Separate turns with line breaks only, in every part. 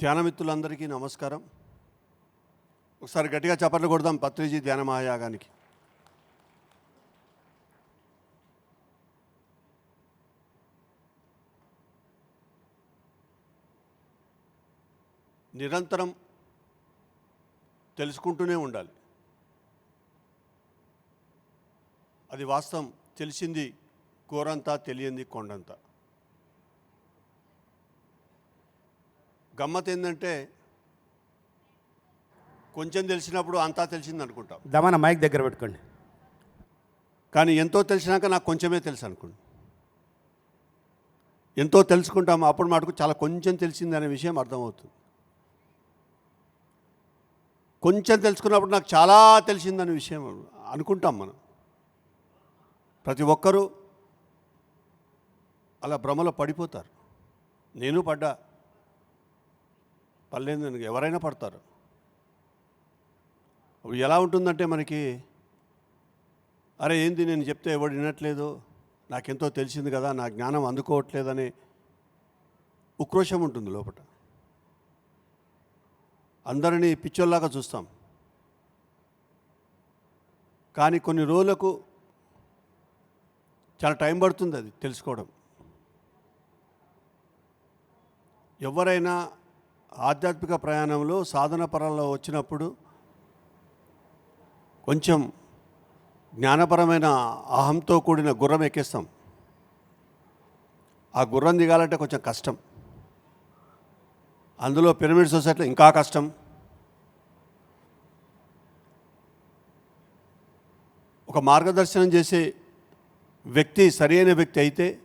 ధ్యానమిత్రులందరికీ నమస్కారం. ఒకసారి గట్టిగా చప్పట్లు కొడదాం పత్రిజీ ధ్యాన మహాయాగానికి. నిరంతరం తెలుసుకుంటూనే ఉండాలి. అది వాస్తవం. తెలిసింది కూరంతా తెలియంది కొండంతా. గమ్మత్ ఏంటంటే కొంచెం తెలిసినప్పుడు అంతా తెలిసింది అనుకుంటాం
దమన మైక్ దగ్గర పెట్టుకోండి.
కానీ ఎంతో తెలిసినాక నాకు కొంచెమే తెలుసు అనుకోండి ఎంతో తెలుసుకుంటాం అప్పుడు మటుకు చాలా కొంచెం తెలిసింది అనే విషయం అర్థమవుతుంది. కొంచెం తెలుసుకున్నప్పుడు నాకు చాలా తెలిసిందనే విషయం అనుకుంటాం మనం. ప్రతి ఒక్కరూ అలా భ్రమలో పడిపోతారు. నేను పడ్డా పర్లేదు ఎవరైనా పడతారు. ఎలా ఉంటుందంటే మనకి అరే ఏంది నేను చెప్తే ఎవడు వినట్లేదు నాకెంతో తెలిసింది కదా నా జ్ఞానం అందుకోవట్లేదనే ఉక్రోషం ఉంటుంది లోపల అందరినీ పిచ్చోల్లాగా చూస్తాం. కానీ కొన్ని రోజులకు చాలా టైం పడుతుంది అది తెలుసుకోవడం. ఎవరైనా ఆధ్యాత్మిక ప్రయాణంలో సాధన పరంలో వచ్చినప్పుడు కొంచెం జ్ఞానపరమైన అహంతో కూడిన గుర్రం ఎక్కేస్తాం. ఆ గుర్రం దిగాలంటే కొంచెం కష్టం. అందులో పిరమిడ్ సొసైటీలో ఇంకా కష్టం. ఒక మార్గదర్శనం చేసే వ్యక్తి సరైన వ్యక్తి అయితే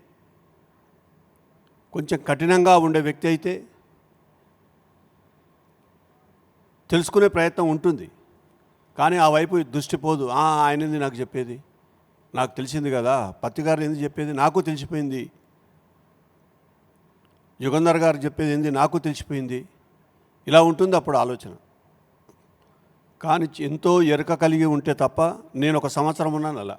కొంచెం కఠినంగా ఉండే వ్యక్తి అయితే తెలుసుకునే ప్రయత్నం ఉంటుంది. కానీ ఆ వైపు దృష్టి పోదు. "ఆ, ఆయనది నాకు చెప్పేది? నాకు తెలిసింది కదా. పత్తి గారు ఏంది చెప్పేది? నాకు తెలిసిపోయింది. యుగంధర్ గారు చెప్పేది ఏంది? నాకు తెలిసిపోయింది. ఇలా ఉంటుంది అప్పుడు ఆలోచన. కానీ ఎంతో ఎరక కలిగి ఉంటే తప్ప నేను ఒక సంవత్సరం ఉన్నాను అలా.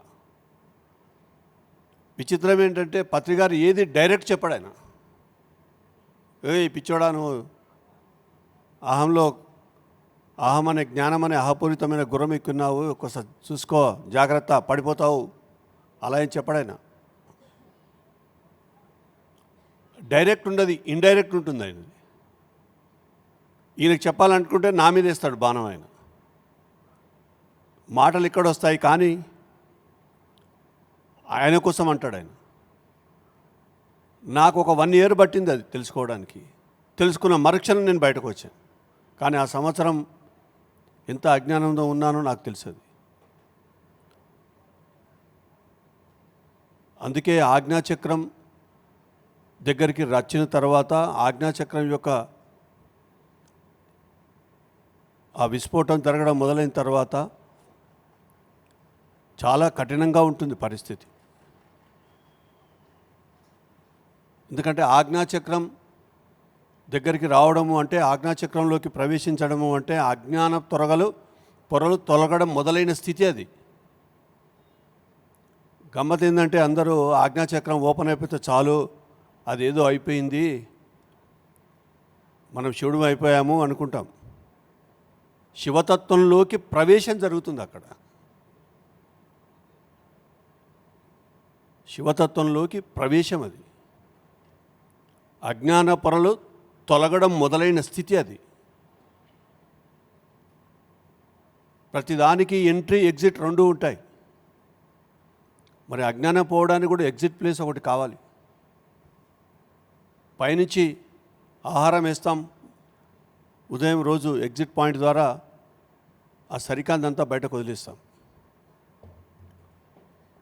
విచిత్రం ఏంటంటే పత్రికారు ఏది డైరెక్ట్ చెప్పాడు ఆయన. ఏ పిచ్చోడా నువ్వు. అహంలో అహమనే జ్ఞానమనే జ్ఞానం అనే అహపూరితమైన గుర్రం ఎక్కున్నావు ఒకసారి చూసుకో జాగ్రత్త పడిపోతావు. అలా ఏం చెప్పడాయన డైరెక్ట్ ఉండదు ఇండైరెక్ట్ ఉంటుంది ఆయన. ఈయనకు చెప్పాలనుకుంటే నా మీద వేస్తాడు బాణం ఆయన. మాటలు ఇక్కడ వస్తాయి కానీ ఆయన కోసం అంటాడు ఆయన. నాకు ఒక వన్ ఇయర్ పట్టింది అది తెలుసుకోవడానికి. తెలుసుకున్న మరుక్షణం నేను బయటకు వచ్చాను. కానీ ఆ సంవత్సరం ఎంత అజ్ఞానంలో ఉన్నానో నాకు తెలుసది. అందుకే ఆజ్ఞాచక్రం దగ్గరికి రచ్చిన తర్వాత ఆజ్ఞాచక్రం యొక్క ఆ విస్ఫోటం జరగడం మొదలైన తర్వాత చాలా కఠినంగా ఉంటుంది పరిస్థితి. ఎందుకంటే ఆజ్ఞాచక్రం దగ్గరికి రావడము అంటే ఆజ్ఞాచక్రంలోకి ప్రవేశించడము అంటే అజ్ఞాన త్వరగలు పొరలు తొలగడం మొదలైన స్థితి అది. గమ్మత్ ఏంటంటే అందరూ ఆజ్ఞాచక్రం ఓపెన్ అయిపోతే చాలు అదేదో అయిపోయింది మనం శివుడు అయిపోయాము అనుకుంటాం. శివతత్వంలోకి ప్రవేశం జరుగుతుంది అక్కడ. శివతత్వంలోకి ప్రవేశం అది. అజ్ఞాన పొరలు తొలగడం మొదలైన స్థితి అది. ప్రతిదానికి ఎంట్రీ ఎగ్జిట్ రెండు ఉంటాయి. మరి అజ్ఞానం పోవడానికి కూడా ఎగ్జిట్ ప్లేస్ ఒకటి కావాలి. పైనుంచి ఆహారం వేస్తాం. ఉదయం రోజు ఎగ్జిట్ పాయింట్ ద్వారా ఆ సరికాంతంతా బయటకు వదిలేస్తాం.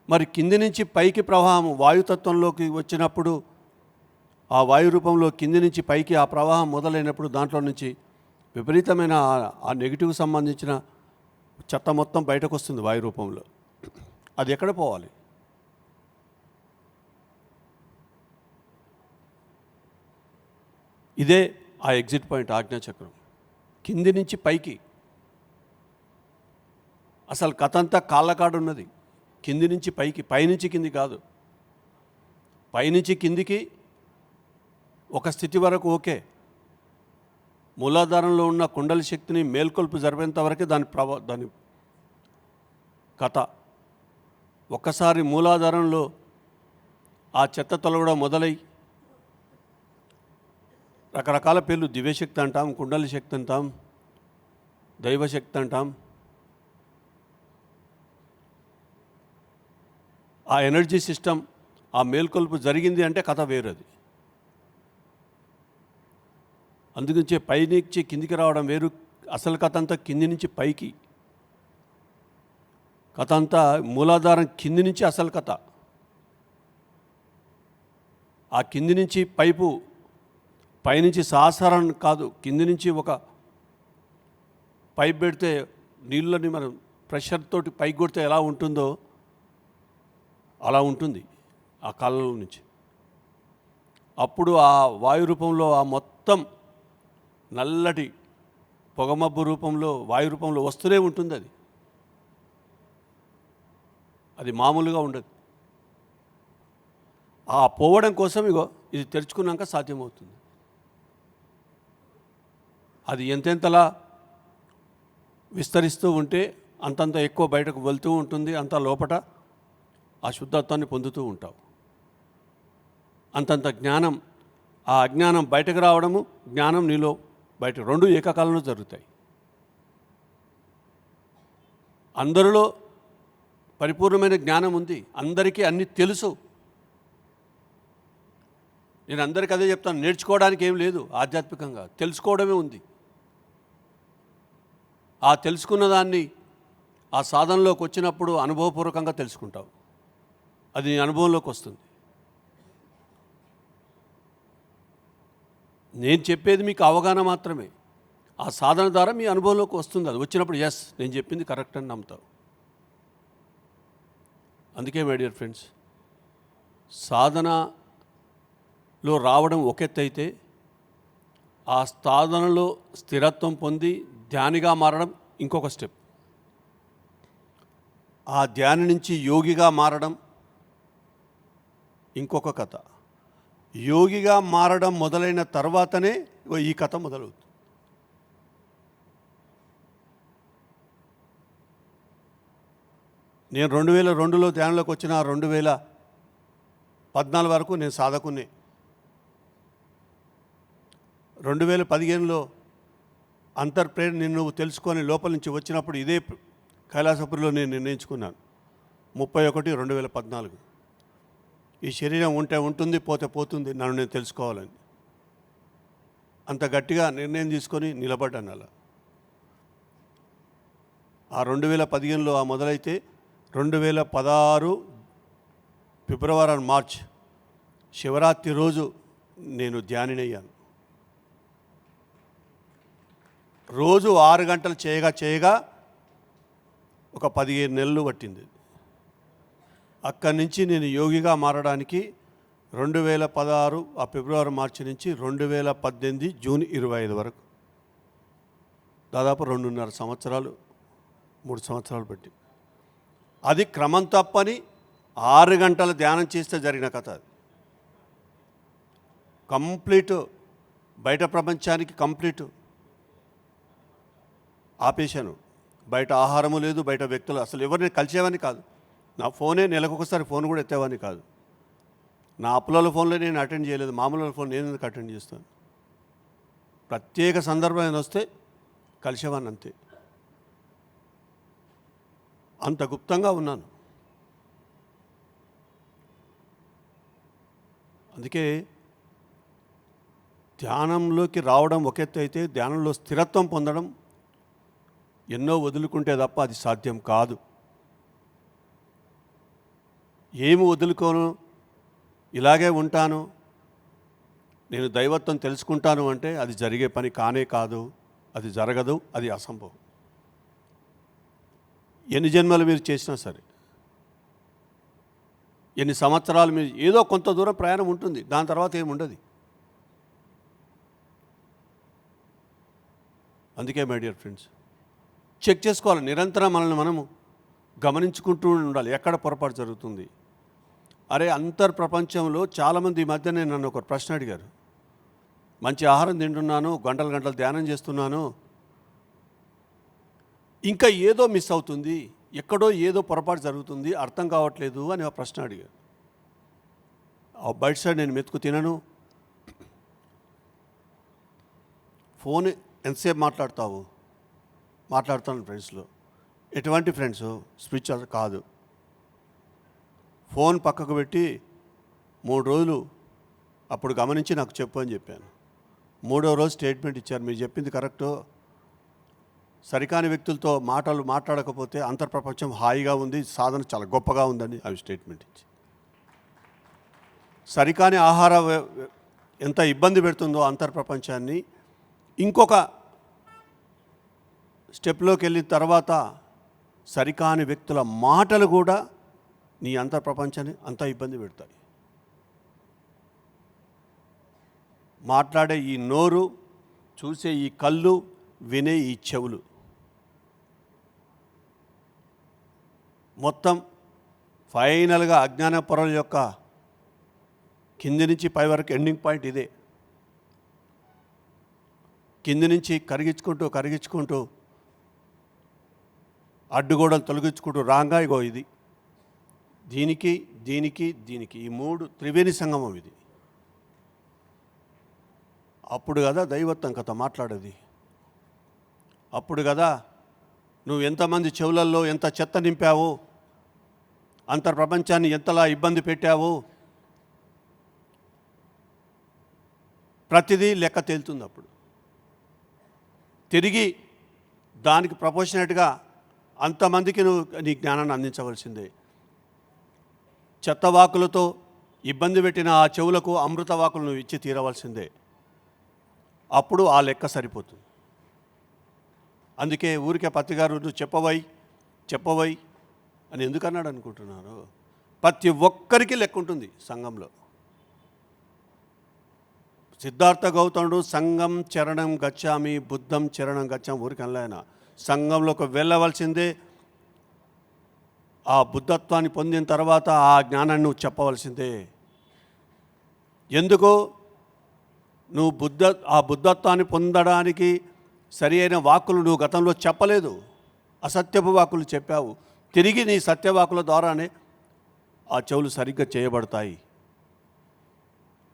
మరి కింది నుంచి పైకి ప్రవాహం వాయుతత్వంలోకి వచ్చినప్పుడు ఆ వాయు రూపంలో కింది నుంచి పైకి ఆ ప్రవాహం మొదలైనప్పుడు దాంట్లో నుంచి విపరీతమైన ఆ- నెగిటివ్ సంబంధించిన చెత్త మొత్తం బయటకు వస్తుంది వాయు రూపంలో. అది ఎక్కడ పోవాలి? ఇదే ఆ ఎగ్జిట్ పాయింట్ ఆజ్ఞాచక్రం కింది నుంచి పైకి. అసలు కథ అంతా కాళ్ళకాడు ఉన్నది కింది నుంచి పైకి పైనుంచి కింది కాదు. పైనుంచి కిందికి ఒక స్థితి వరకు ఓకే. మూలాధారంలో ఉన్న కుండలి శక్తిని మేల్కొల్పు జరిపేంత వరకే దాని ప్రభా దాని కథ. ఒక్కసారి మూలాధారంలో ఆ చెత్త తొలగడం మొదలై రకరకాల పేర్లు దివ్యశక్తి అంటాం కుండలి శక్తి అంటాం దైవశక్తి అంటాం. ఆ ఎనర్జీ సిస్టమ్ ఆ మేల్కొల్పు జరిగింది అంటే కథ వేరది. అందుగురించే పై నుంచి కిందికి రావడం వేరు. అసలు కథ అంతా కింది నుంచి పైకి. కథ అంతా మూలాధారం కింది నుంచి అసలు కథ. ఆ కింది నుంచి పైపు పైనుంచి సాసారం కాదు. కింది నుంచి ఒక పైప్ పెడితే నీళ్ళని మనం ప్రెషర్ తోటి పైకి కొడితే ఎలా ఉంటుందో అలా ఉంటుంది ఆ కాలంలో నుంచి. అప్పుడు ఆ వాయు రూపంలో ఆ మొత్తం నల్లటి పొగమబ్బు రూపంలో వాయు రూపంలో వస్తూనే ఉంటుంది అది. అది మామూలుగా ఉండదు. ఆ పోవడం కోసం ఇగో ఇది తెరుచుకున్నాక సాధ్యమవుతుంది. అది ఎంతెంతలా విస్తరిస్తూ ఉంటే అంతంత ఎక్కువ బయటకు వెళ్తూ ఉంటుంది అంత లోపట ఆ శుద్ధత్వాన్ని పొందుతూ ఉంటావు. అంతంత జ్ఞానం ఆ అజ్ఞానం బయటకు రావడము జ్ఞానం నీలో బయట రెండు ఏకకాలంలో జరుగుతాయి. అందరిలో పరిపూర్ణమైన జ్ఞానం ఉంది. అందరికీ అన్ని తెలుసు. నేను అందరికీ అదే చెప్తాను. నేర్చుకోవడానికి ఏం లేదు. ఆధ్యాత్మికంగా తెలుసుకోవడమే ఉంది. ఆ తెలుసుకున్న దాన్ని ఆ సాధనలోకి వచ్చినప్పుడు అనుభవపూర్వకంగా తెలుసుకుంటావు. అది నీ అనుభవంలోకి వస్తుంది. నేను చెప్పేది మీకు అవగాహన మాత్రమే. ఆ సాధన ద్వారా మీ అనుభవంలోకి వస్తుంది అది. వచ్చినప్పుడు ఎస్ నేను చెప్పింది కరెక్ట్ అని నమ్ముతావు. అందుకే మై డియర్ ఫ్రెండ్స్ సాధనలో రావడం ఒక ఆ సాధనలో స్థిరత్వం పొంది ధ్యానిగా మారడం ఇంకొక స్టెప్ ఆ ధ్యాని నుంచి యోగిగా మారడం ఇంకొక కథ. యోగిగా మారడం మొదలైన తర్వాతనే ఈ కథ మొదలవుతుంది. నేను రెండు వేల రెండులో ధ్యానంలోకి వచ్చిన రెండు వేల పద్నాలుగు వరకు నేను సాధకునే రెండు వేల పదిహేనులో అంతర్ప్రేరణ నిన్ను నువ్వు తెలుసుకొని లోపల నుంచి వచ్చినప్పుడు ఇదే కైలాసపురిలో నేను నిర్ణయించుకున్నాను. ముప్పై ఒకటి రెండు వేల పద్నాలుగు. ఈ శరీరం ఉంటే ఉంటుంది పోతే పోతుంది నన్ను నేను తెలుసుకోవాలని. అంత గట్టిగా నిర్ణయం తీసుకొని నిలబడ్డాను అలా. ఆ రెండు వేల పదిహేనులో ఆ మొదలైతే రెండు వేల పదహారు ఫిబ్రవరి అండ్ మార్చ్ శివరాత్రి రోజు నేను ధ్యానినయ్యాను రోజు ఆరు గంటలు చేయగా చేయగా ఒక పదిహేను నెలలు పట్టింది. అక్కడి నుంచి నేను యోగిగా మారడానికి రెండు వేల పదహారు ఆ ఫిబ్రవరి మార్చి నుంచి రెండు వేల పద్దెనిమిది జూన్ ఇరవై ఐదు వరకు. దాదాపు రెండున్నర సంవత్సరాలు మూడు సంవత్సరాలు పెట్టి. అది క్రమం తప్పని ఆరు గంటల ధ్యానం చేస్తే జరిగిన కథ అది. కంప్లీట్ బయట ప్రపంచానికి కంప్లీట్ ఆపేశాను. బయట ఆహారము లేదు బయట వ్యక్తులు అసలు ఎవరిని కలిసేవాని కాదు. నా ఫోనే నెలకొకసారి ఫోన్ కూడా ఎత్తేవాని కాదు. నా అప్పుల ఫోన్లో నేను అటెండ్ చేయలేదు మామూలు ఫోన్ నేను ఎందుకు అటెండ్ చేస్తాను? ప్రత్యేక సందర్భం ఏదైనా వస్తే కలిసేవాన్ని అంతే. అంత గుప్తంగా ఉన్నాను. అందుకే ధ్యానంలోకి రావడం ఒక ఎత్తు అయితే ధ్యానంలో స్థిరత్వం పొందడం ఎన్నో వదులుకుంటే తప్ప అది సాధ్యం కాదు. ఏమి వదులుకోను? ఇలాగే ఉంటాను. నేను దైవత్వం తెలుసుకుంటాను అంటే అది జరిగే పని కానే కాదు. అది జరగదు. అది అసంభవం. ఎన్ని జన్మలు మీరు చేసినా సరే ఎన్ని సంవత్సరాలు మీరు ఏదో కొంత దూరం ప్రయాణం ఉంటుంది. దాని తర్వాత ఏమి ఉండదు. అందుకే మై డియర్ ఫ్రెండ్స్ చెక్ చేసుకోవాలి. నిరంతరం మనల్ని మనము గమనించుకుంటూ ఉండాలి. ఎక్కడ పొరపాటు జరుగుతుంది? అరే అంతర్ ప్రపంచంలో చాలామంది ఈ మధ్యనే నన్ను ఒక ప్రశ్న అడిగారు. మంచి ఆహారం తింటున్నాను గంటలు గంటలు ధ్యానం చేస్తున్నాను. ఇంకా ఏదో మిస్ అవుతుంది ఎక్కడో ఏదో పొరపాటు జరుగుతుంది అర్థం కావట్లేదు అని ఆ ప్రశ్న అడిగారు. బయట సైడ్ నేను మెతుకు తినను. ఫోన్ ఎంతసేపు మాట్లాడతావు? మాట్లాడుతాను ఫ్రెండ్స్లో. ఎటువంటి ఫ్రెండ్స్? స్పిరిచువల్ కాదు. ఫోన్ పక్కకు పెట్టి మూడు రోజులు అప్పుడు గమనించి నాకు చెప్పు అని చెప్పాను. మూడో రోజు స్టేట్మెంట్ ఇచ్చారు. మీరు చెప్పింది కరెక్టు? సరికాని వ్యక్తులతో మాటలు మాట్లాడకపోతే అంతర్ప్రపంచం హాయిగా ఉంది. సాధన చాలా గొప్పగా ఉందని అవి స్టేట్మెంట్ ఇచ్చి. సరికాని ఆహార వ్య- ఎంత ఇబ్బంది పెడుతుందో అంతర్ప్రపంచాన్ని. ఇంకొక స్టెప్లోకి వెళ్ళిన తర్వాత సరికాని వ్యక్తుల మాటలు కూడా నీ అంతర్ప్రపంచాన్ని అంత ఇబ్బంది పెడతాయి. మాట్లాడే ఈ నోరు చూసే ఈ కళ్ళు వినే ఈ చెవులు. మొత్తం ఫైనల్గా అజ్ఞాన పొరల యొక్క కింది నుంచి పై వరకు ఎండింగ్ పాయింట్ ఇదే. కింది నుంచి కరిగించుకుంటూ కరిగించుకుంటూ అడ్డుగోడలు తొలగించుకుంటూ రాంగా ఇగో ఇది. దీనికి దీనికి దీనికి. ఈ మూడు త్రివేణి సంగమం ఇది. అప్పుడు కదా దైవత్వం కథ మాట్లాడేది. అప్పుడు కదా నువ్వు ఎంతమంది చెవులల్లో ఎంత చెత్త నింపావు? అంతర్ప్రపంచాన్ని ఎంతలా ఇబ్బంది పెట్టావు? ప్రతిదీ లెక్క తేలుతుంది అప్పుడు. తిరిగి దానికి ప్రపోర్షనేట్గా అంతమందికి నువ్వు నీ జ్ఞానాన్ని అందించవలసిందే. చెత్త వాకులతో ఇబ్బంది పెట్టిన ఆ చెవులకు అమృతవాకులను ఇచ్చి తీరవలసిందే. అప్పుడు ఆ లెక్క సరిపోతుంది. అందుకే ఊరికే పత్తిగారు చెప్పవై చెప్పవై అని ఎందుకన్నాడు అనుకుంటున్నారు? ప్రతి ఒక్కరికి లెక్క ఉంటుంది సంఘంలో. సిద్ధార్థ గౌతముడు సంఘం చరణం గచ్చామి బుద్ధం చరణం గచ్చాం ఊరికి సంఘంలోకి వెళ్ళవలసిందే ఆ బుద్ధత్వాన్ని పొందిన తర్వాత ఆ జ్ఞానాన్ని నువ్వు చెప్పవలసిందే. ఎందుకు? నువ్వు బుద్ధ ఆ బుద్ధత్వాన్ని పొందడానికి సరి అయిన వాక్కులు నువ్వు గతంలో చెప్పలేదు. అసత్యపు వాక్కులు చెప్పావు. తిరిగి నీ సత్యవాకుల ద్వారానే ఆ చెవులు సరిగ్గా చేయబడతాయి.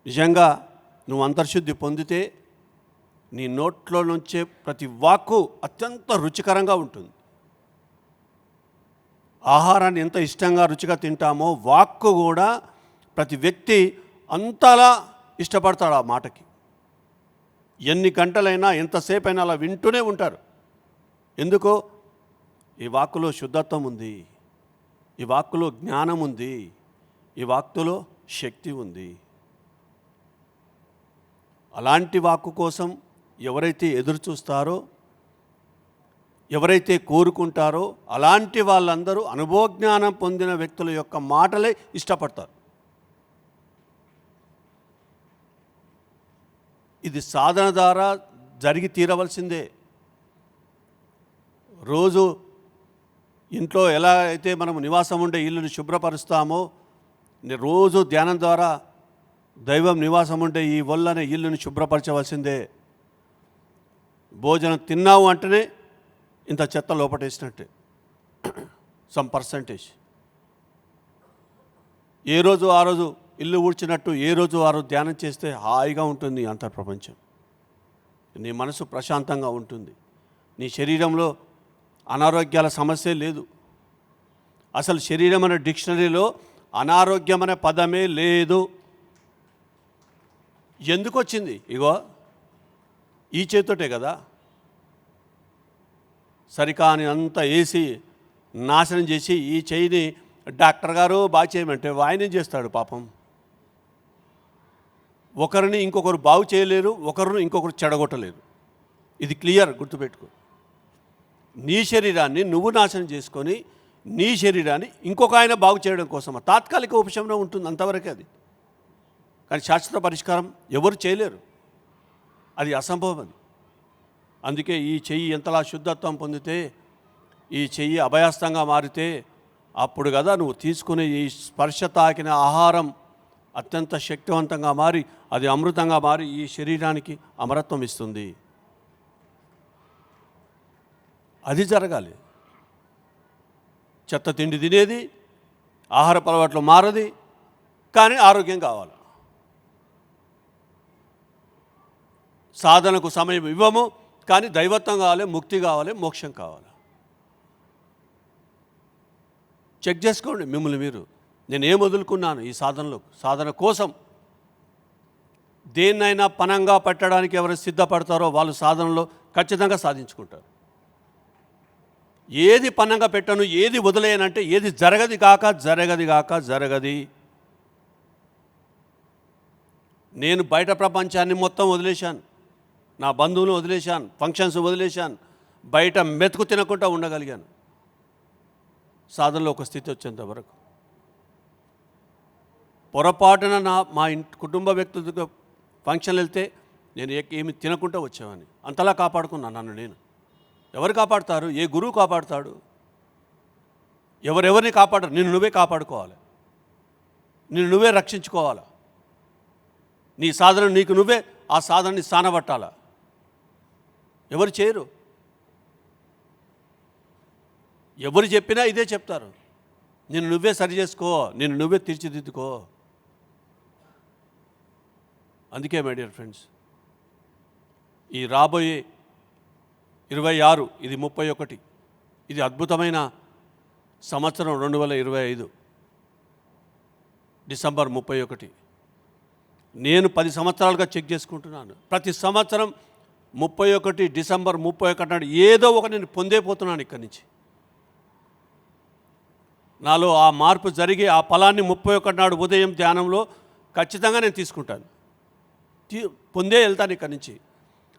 నిజంగా నువ్వు అంతర్శుద్ధి పొందితే నీ నోట్లో నుంచే ప్రతి వాక్కు అత్యంత రుచికరంగా ఉంటుంది. ఆహారాన్ని ఎంత ఇష్టంగా రుచిగా తింటామో వాక్కు కూడా ప్రతి వ్యక్తి అంతలా ఇష్టపడతాడు ఆ మాటకి. ఎన్ని గంటలైనా ఎంతసేపు అయినా అలా వింటూనే ఉంటారు. ఎందుకో? ఈ వాక్కులో శుద్ధత్వం ఉంది. ఈ వాక్కులో జ్ఞానం ఉంది. ఈ వాక్కులో శక్తి ఉంది. అలాంటి వాక్కు కోసం ఎవరైతే ఎదురు చూస్తారో ఎవరైతే కోరుకుంటారో అలాంటి వాళ్ళందరూ అనుభవజ్ఞానం పొందిన వ్యక్తుల యొక్క మాటలే ఇష్టపడతారు. ఇది సాధన ద్వారా జరిగి తీరవలసిందే. రోజు ఇంట్లో ఎలా అయితే మనం నివాసం ఉండే ఇల్లుని శుభ్రపరుస్తామో రోజు ధ్యానం ద్వారా దైవం నివాసం ఉండే ఈ వల్లనే ఇల్లుని శుభ్రపరచవలసిందే. భోజనం తిన్నావు అంటేనే ఇంత చెత్త లోపటేసినట్టే. సమ్ పర్సంటేజ్ ఏ రోజు ఆ రోజు ఇల్లు ఊడ్చినట్టు ఏ రోజు ఆ రోజు ధ్యానం చేస్తే హాయిగా ఉంటుంది అంతర్ప్రపంచం నీ మనసు ప్రశాంతంగా ఉంటుంది. నీ శరీరంలో అనారోగ్యాల సమస్య లేదు. అసలు శరీరం అనే డిక్షనరీలో అనారోగ్యం అనే పదమే లేదు. ఎందుకు వచ్చింది ఇగో ఈ చేత్తోటే కదా. సరికాని అంతా వేసి నాశనం చేసి ఈ చెయ్యిని డాక్టర్ గారు బాగు చేయమంటే ఆయనే చేస్తాడు పాపం? ఒకరిని ఇంకొకరు బాగు చేయలేరు ఒకరిని ఇంకొకరు చెడగొట్టలేరు. ఇది క్లియర్ గుర్తుపెట్టుకో. నీ శరీరాన్ని నువ్వు నాశనం చేసుకొని నీ శరీరాన్ని ఇంకొక ఆయన బాగు చేయడం కోసం తాత్కాలిక ఉపశమనం ఉంటుంది అంతవరకే అది. కానీ శాశ్వత పరిష్కారం ఎవరు చేయలేరు. అది అసంభవం అది. అందుకే ఈ చెయ్యి ఎంతలా శుద్ధత్వం పొందితే ఈ చెయ్యి అభయాస్తంగా మారితే అప్పుడు కదా నువ్వు తీసుకునే ఈ స్పర్శ తాకిన ఆహారం అత్యంత శక్తివంతంగా మారి అది అమృతంగా మారి ఈ శరీరానికి అమరత్వం ఇస్తుంది. అది జరగాలి. చెత్త తిండి తినేది ఆహార అలవాట్లు మారది కానీ ఆరోగ్యం కావాలి. సాధనకు సమయం ఇవ్వము కానీ దైవత్వం కావాలి ముక్తి కావాలి మోక్షం కావాలి. చెక్ చేసుకోండి మిమ్మల్ని మీరు. నేను ఏం వదులుకున్నాను ఈ సాధనలో సాధన కోసం? దేన్నైనా పనంగా పెట్టడానికి ఎవరు సిద్ధపడతారో వాళ్ళు సాధనలో ఖచ్చితంగా సాధించుకుంటారు. ఏది పనంగా పెట్టను ఏది వదిలేయనంటే ఏది జరగది కాక జరగది కాక జరగది. నేను బయట ప్రపంచాన్ని మొత్తం వదిలేశాను. నా బంధువులు వదిలేశాను ఫంక్షన్స్ వదిలేశాను బయట మెతుకు తినకుండా ఉండగలిగాను. సాధనలో ఒక స్థితి వచ్చేంత వరకు. పొరపాటున నా మా ఇంటి కుటుంబ వ్యక్తులతో ఫంక్షన్ వెళ్తే నేను ఏమి తినకుండా వచ్చేవాడిని. అంతలా కాపాడుకున్నాను నన్ను నేను. ఎవరు కాపాడుతారు? ఏ గురువు కాపాడుతాడు? ఎవరెవరిని కాపాడరు? నిన్ను నువ్వే కాపాడుకోవాలి. నిన్ను నువ్వే రక్షించుకోవాలా? నీ సాధన నీకు నువ్వే ఆ సాధనని సానబట్టాల? ఎవరు చేయరు. ఎవరు చెప్పినా ఇదే చెప్తారు. నేను నువ్వే సరి చేసుకో నేను నువ్వే తీర్చిదిద్దుకో. అందుకే మై డియర్ ఫ్రెండ్స్ ఈ రాబోయే ఇరవై ఆరు ఇది ముప్పై ఒకటి ఇది అద్భుతమైన సంవత్సరం రెండు వేల ఇరవై ఐదు డిసెంబర్ ముప్పై ఒకటి. నేను పది సంవత్సరాలుగా చెక్ చేసుకుంటున్నాను. ప్రతి సంవత్సరం ముప్పై ఒకటి డిసెంబర్ ముప్పై ఒకటి నాడు ఏదో ఒక నేను పొందే పోతున్నాను ఇక్కడి నుంచి. నాలో ఆ మార్పు జరిగి ఆ ఫలాన్ని ముప్పై ఒకటి నాడు ఉదయం ధ్యానంలో ఖచ్చితంగా నేను తీసుకుంటాను. తీ పొందే వెళ్తాను ఇక్కడి నుంచి.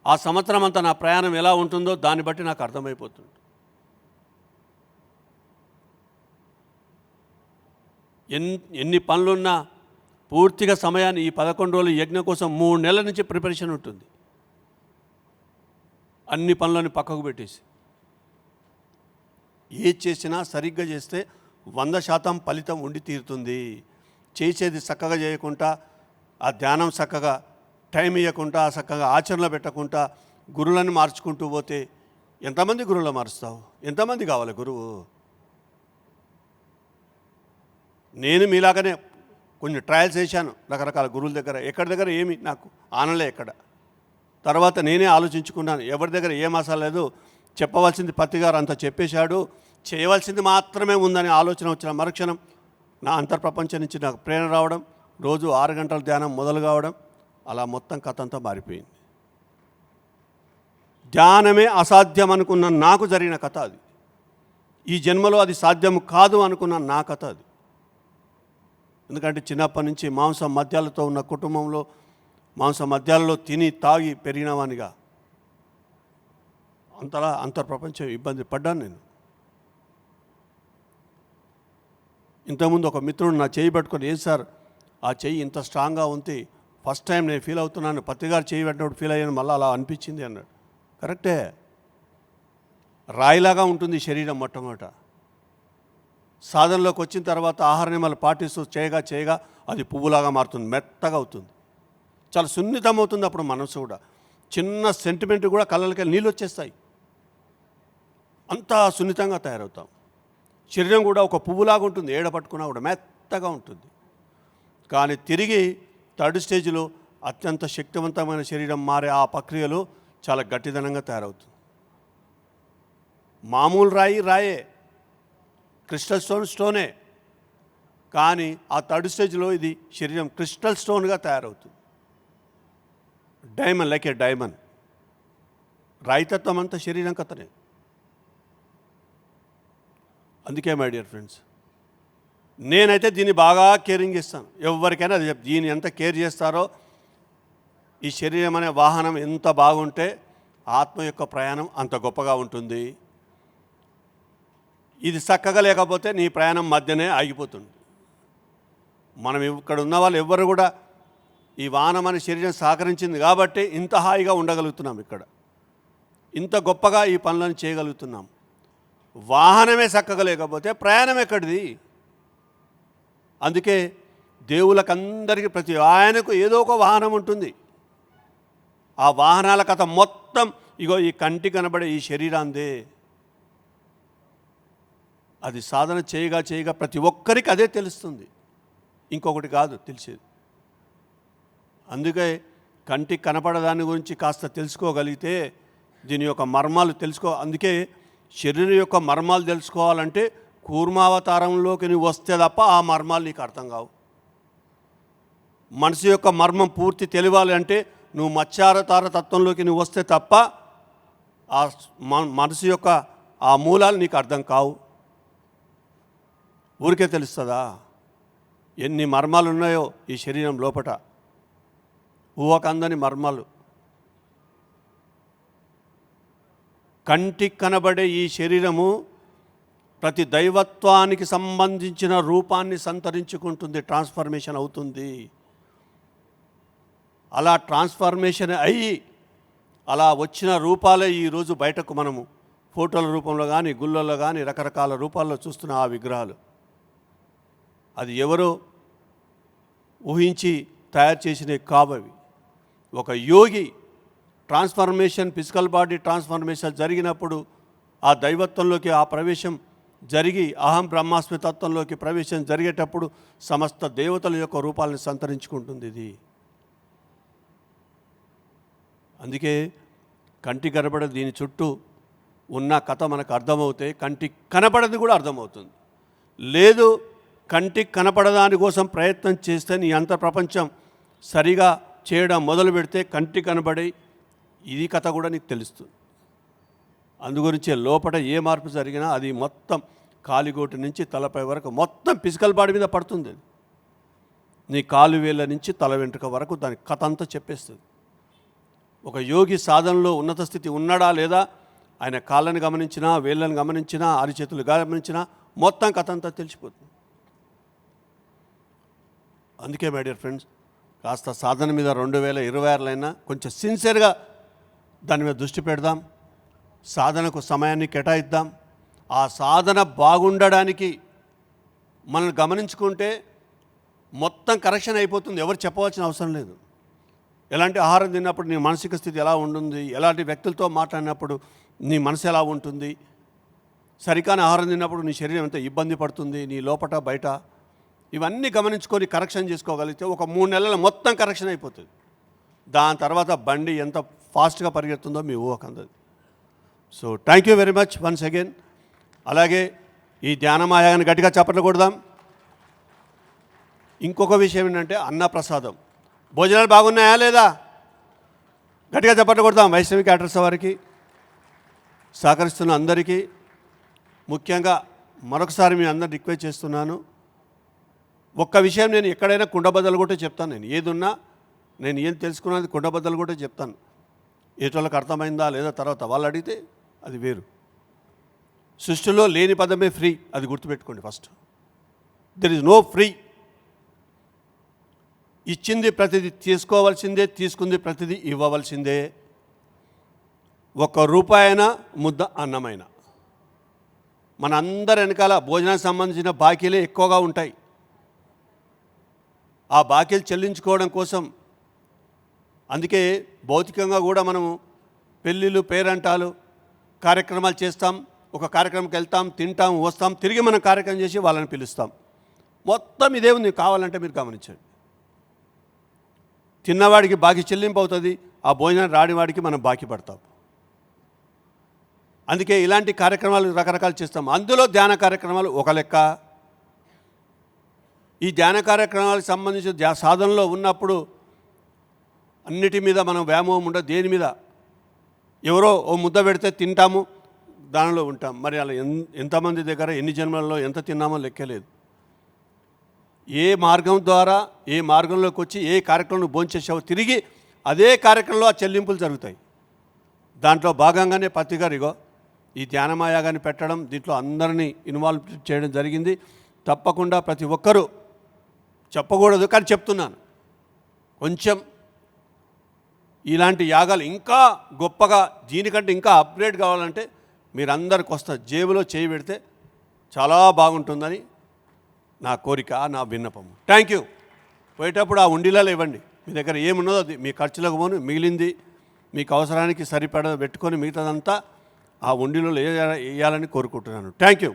ఆ సంవత్సరం అంతా నా ప్రయాణం ఎలా ఉంటుందో దాన్ని బట్టి నాకు అర్థమైపోతుంది. ఎన్ ఎన్ని పనులున్నా పూర్తిగా సమయాన్ని ఈ పదకొండు రోజులు యజ్ఞం కోసం మూడు నెలల నుంచి ప్రిపరేషన్ ఉంటుంది. అన్ని పనులను పక్కకు పెట్టేసి. ఏది చేసినా సరిగ్గా చేస్తే వంద శాతం ఫలితం ఉండి తీరుతుంది. చేసేది చక్కగా చేయకుండా ఆ ధ్యానం చక్కగా టైం ఇవ్వకుండా చక్కగా ఆచరణలో పెట్టకుండా గురువులను మార్చుకుంటూ పోతే ఎంతమంది గురువులు మారుస్తావు? ఎంతమంది కావాలి గురువు? నేను మీలాగానే కొన్ని ట్రయల్స్ చేశాను రకరకాల గురువుల దగ్గర. ఎక్కడి దగ్గర ఏమి నాకు ఆనలే ఎక్కడ. తర్వాత నేనే ఆలోచించుకున్నాను ఎవరి దగ్గర ఏం అసలు లేదు చెప్పవలసింది పత్తిగారు అంత చెప్పేశాడు చేయవలసింది మాత్రమే ఉందని ఆలోచన వచ్చిన మరుక్షణం నా అంతర్ప్రపంచం నుంచి నాకు ప్రేరణ రావడం రోజు ఆరు గంటల ధ్యానం మొదలు కావడం అలా మొత్తం కథ అంతా మారిపోయింది. ధ్యానమే అసాధ్యం అనుకున్న నాకు జరిగిన కథ అది. ఈ జన్మలో అది సాధ్యం కాదు అనుకున్న నా కథ అది. ఎందుకంటే చిన్నప్పటి నుంచి మాంసం మద్యాలతో ఉన్న కుటుంబంలో మాంసం మద్యాలలో తిని తాగి పెరిగినవానిగా. అంతలా అంతర్ప్రపంచం ఇబ్బంది పడ్డాను నేను. ఇంతకుముందు ఒక మిత్రుడు నా చేయి పట్టుకొని ఏం సార్? ఆ చెయ్యి ఇంత స్ట్రాంగ్గా ఉంది. ఫస్ట్ టైం నేను ఫీల్ అవుతున్నాను. పత్రికారు చేయి పెట్టినప్పుడు ఫీల్ అయ్యాను. మళ్ళీ అలా అనిపించింది అన్నాడు. కరెక్టే. రాయిలాగా ఉంటుంది శరీరం మొట్టమొదట. సాధనలోకి వచ్చిన తర్వాత ఆహార నియమాలు పాటిస్తూ చేయగా చేయగా అది పువ్వులాగా మారుతుంది. మెత్తగా అవుతుంది. చాలా సున్నితం అవుతుంది అప్పుడు మనసు కూడా. చిన్న సెంటిమెంట్ కూడా కళ్ళకి నీళ్ళు వచ్చేస్తాయి. అంతా సున్నితంగా తయారవుతాం. శరీరం కూడా ఒక పువ్వులాగా ఉంటుంది. ఏడ పట్టుకున్నా కూడా మెత్తగా ఉంటుంది. కానీ తిరిగి థర్డ్ స్టేజ్లో అత్యంత శక్తివంతమైన శరీరం మారే ఆ ప్రక్రియలో చాలా గట్టిదనంగా తయారవుతుంది. మామూలు రాయి రాయే క్రిస్టల్ స్టోన్ స్టోనే. కానీ ఆ థర్డ్ స్టేజ్లో ఇది శరీరం క్రిస్టల్ స్టోన్గా తయారవుతుంది. Diamond like a diamond. రాయితత్వం అంతా శరీరం కథనే. అందుకే మై డియర్ ఫ్రెండ్స్ నేనైతే దీన్ని బాగా కేరింగ్ చేస్తాను. ఎవరికైనా అది దీన్ని ఎంత కేర్ చేస్తారో ఈ శరీరం అనే వాహనం ఎంత బాగుంటే ఆత్మ యొక్క ప్రయాణం అంత గొప్పగా ఉంటుంది. ఇది చక్కగా లేకపోతే నీ ప్రయాణం మధ్యనే ఆగిపోతుంది. మనం ఇక్కడ ఉన్న వాళ్ళు ఎవ్వరు కూడా ఈ వాహనం అనే శరీరం సహకరించింది కాబట్టి ఇంత హాయిగా ఉండగలుగుతున్నాం ఇక్కడ. ఇంత గొప్పగా ఈ పనులను చేయగలుగుతున్నాం. వాహనమే చక్కగా లేకపోతే ప్రయాణం ఎక్కడిది? అందుకే దేవులకందరికీ ప్రతి ఆయనకు ఏదో ఒక వాహనం ఉంటుంది. ఆ వాహనాల కథ మొత్తం ఇగో ఈ కంటి కనబడే ఈ శరీరాందే. అది సాధన చేయగా చేయగా ప్రతి ఒక్కరికి అదే తెలుస్తుంది. ఇంకొకటి కాదు తెలిసేది. అందుకే కంటికి కనపడదాని గురించి కాస్త తెలుసుకోగలిగితే దీని యొక్క మర్మాలు తెలుసుకో అందుకే శరీరం యొక్క మర్మాలు తెలుసుకోవాలంటే కూర్మావతారంలోకి నువ్వు వస్తే తప్ప ఆ మర్మాలు నీకు అర్థం కావు. మనసు యొక్క మర్మం పూర్తి తెలియాలి అంటే నువ్వు మత్స్యారతార తత్వంలోకి నువ్వు వస్తే తప్ప ఆ మనసు యొక్క ఆ మూలాలు నీకు అర్థం కావు. ఊరికే తెలుస్తుందా? ఎన్ని మర్మాలు ఉన్నాయో ఈ శరీరం లోపట. ఊహకందని మర్మలు. కంటికి కనబడే ఈ శరీరము ప్రతి దైవత్వానికి సంబంధించిన రూపాన్ని సంతరించుకుంటుంది ట్రాన్స్ఫర్మేషన్ అవుతుంది. అలా ట్రాన్స్ఫర్మేషన్ అయ్యి అలా వచ్చిన రూపాలే ఈరోజు బయటకు మనము. ఫోటోల రూపంలో కానీ గుళ్ళల్లో కానీ రకరకాల రూపాల్లో చూస్తున్న ఆ విగ్రహాలు. అది ఎవరో ఊహించి తయారు చేసినవి కావవి ఒక yogi transformation physical body transformation జరిగినప్పుడు ఆ దైవత్వంలోకి ఆ ప్రవేశం జరిగి అహం బ్రహ్మాస్మి తత్వంలోకి ప్రవేశం జరిగేటప్పుడు సమస్త దేవతల యొక్క రూపాలను సంతరించుకుంటుంది ఇది. అందుకే కంటి కనబడ దీని చుట్టూ ఉన్న కథ మనకు అర్థమవుతే కంటి కనపడది కూడా అర్థమవుతుంది. లేదు కంటికి కనపడదాని కోసం ప్రయత్నం చేస్తే నీ అంత ప్రపంచం సరిగా చేయడం మొదలు పెడితే కంటి కనబడి ఇది కథ కూడా నీకు తెలుస్తుంది. అందుగురించే లోపల ఏ మార్పు జరిగినా అది మొత్తం కాలిగోటు నుంచి తలపై వరకు మొత్తం ఫిజికల్ బాడీ మీద పడుతుంది అది. నీ కాలు వేళ్ళ నుంచి తల వెంట్రుక వరకు దాని కథ అంతా చెప్పేస్తుంది. ఒక యోగి సాధనలో ఉన్నత స్థితి ఉన్నాడా లేదా ఆయన కాళ్ళని గమనించినా వేళ్ళని గమనించినా అరిచేతులు గమనించినా మొత్తం కథ అంతా తెలిసిపోతుంది. అందుకే మై డియర్ ఫ్రెండ్స్ కాస్త సాధన మీద రెండు వేల ఇరవై ఆరులైనా కొంచెం సిన్సియర్గా దాని మీద దృష్టి పెడదాం. సాధనకు సమయాన్ని కేటాయిద్దాం. ఆ సాధన బాగుండడానికి మనల్ని గమనించుకుంటే మొత్తం కరెక్షన్ అయిపోతుంది. ఎవరు చెప్పవలసిన అవసరం లేదు. ఎలాంటి ఆహారం తిన్నప్పుడు నీ మానసిక స్థితి ఎలా ఉంటుంది? ఎలాంటి వ్యక్తులతో మాట్లాడినప్పుడు నీ మనసు ఎలా ఉంటుంది? సరికాని ఆహారం తిన్నప్పుడు నీ శరీరం ఎంత ఇబ్బంది పడుతుంది? నీ లోపట బయట ఇవన్నీ గమనించుకొని కరెక్షన్ చేసుకోగలిగితే ఒక మూడు నెలల మొత్తం కరెక్షన్ అయిపోతుంది. దాని తర్వాత బండి ఎంత ఫాస్ట్గా పరిగెడుతుందో మీ ఊహకు అందదు. So thank you very much once again. అలాగే ఈ ధ్యానమాయాన్ని గట్టిగా చప్పట్లు కొడదాం. ఇంకొక విషయం ఏంటంటే అన్నప్రసాదం భోజనాలు బాగున్నాయా లేదా? గట్టిగా చప్పట్లు కొడదాం వైష్ణవి క్యాటర్స్ వారికి సహకరిస్తున్న అందరికీ. ముఖ్యంగా మరొకసారి మీ అందరు రిక్వెస్ట్ చేస్తున్నాను. ఒక్క విషయం నేను ఎక్కడైనా కుండబద్దలు కూడా చెప్తాను నేను. ఏదున్నా నేను ఏం తెలుసుకున్నది కుండబద్దలు కూడా చెప్తాను. ఏటోళ్ళకి అర్థమైందా లేదా తర్వాత వాళ్ళు అడిగితే అది వేరు. సృష్టిలో లేని పదమే ఫ్రీ అది గుర్తుపెట్టుకోండి first. There is no free ఇచ్చింది ప్రతిదీ తీసుకోవాల్సిందే తీసుకుంది ప్రతిదీ ఇవ్వవలసిందే. ఒక్క రూపాయన ముద్ద అన్నమైన. మన అందరి వెనకాల భోజనానికి సంబంధించిన బాకీలే ఎక్కువగా ఉంటాయి. ఆ బాకీలు చెల్లించుకోవడం కోసం. అందుకే భౌతికంగా కూడా మనము పెళ్ళిళ్ళు పేరంటాలు కార్యక్రమాలు చేస్తాం. ఒక కార్యక్రమంకి వెళ్తాం తింటాం వస్తాం తిరిగి మనం కార్యక్రమం చేసి వాళ్ళని పిలుస్తాం. మొత్తం ఇదే ఉంది. కావాలంటే మీరు గమనించండి. తిన్నవాడికి బాకీ చెల్లింపు అవుతుంది. ఆ భోజనం రానివాడికి మనం బాకీ పడతాం. అందుకే ఇలాంటి కార్యక్రమాలు రకరకాలు చేస్తాం. అందులో ధ్యాన కార్యక్రమాలు ఒక లెక్క. ఈ ధ్యాన కార్యక్రమాలకు సంబంధించిన ధ్యా సాధనలో ఉన్నప్పుడు అన్నిటి మీద మనం వ్యామోహం ఉండదు. దేని మీద? ఎవరో ఓ ముద్ద పెడితే తింటాము దానిలో ఉంటాం. మరి అలా ఎన్ ఎంతమంది దగ్గర ఎన్ని జన్మలలో ఎంత తిన్నామో లెక్కలేదు. ఏ మార్గం ద్వారా ఏ మార్గంలోకి వచ్చి ఏ కార్యక్రమం భోంచేసావో తిరిగి అదే కార్యక్రమంలో ఆ చెల్లింపులు జరుగుతాయి. దాంట్లో భాగంగానే పత్తి గారు ఇగో ఈ ధ్యానమాయాగాన్ని పెట్టడం దీంట్లో అందరినీ ఇన్వాల్వ్ చేయడం జరిగింది. తప్పకుండా ప్రతి ఒక్కరూ చెప్పకూడదు కానీ చెప్తున్నాను. కొంచెం ఇలాంటి యాగాలు ఇంకా గొప్పగా దీనికంటే ఇంకా అప్గ్రేడ్ కావాలంటే మీరందరికి వస్తారు జేబులో చేయి పెడితే చాలా బాగుంటుందని నా కోరిక నా విన్నపం. థ్యాంక్ యూ పోయేటప్పుడు ఆ ఉండిలాలు ఇవ్వండి మీ దగ్గర ఏమున్నదో అది మీ ఖర్చులకు పోను మిగిలింది మీకు అవసరానికి సరిపడ పెట్టుకొని మిగతాదంతా ఆ ఉండిలో వేయాలని కోరుకుంటున్నాను. Thank you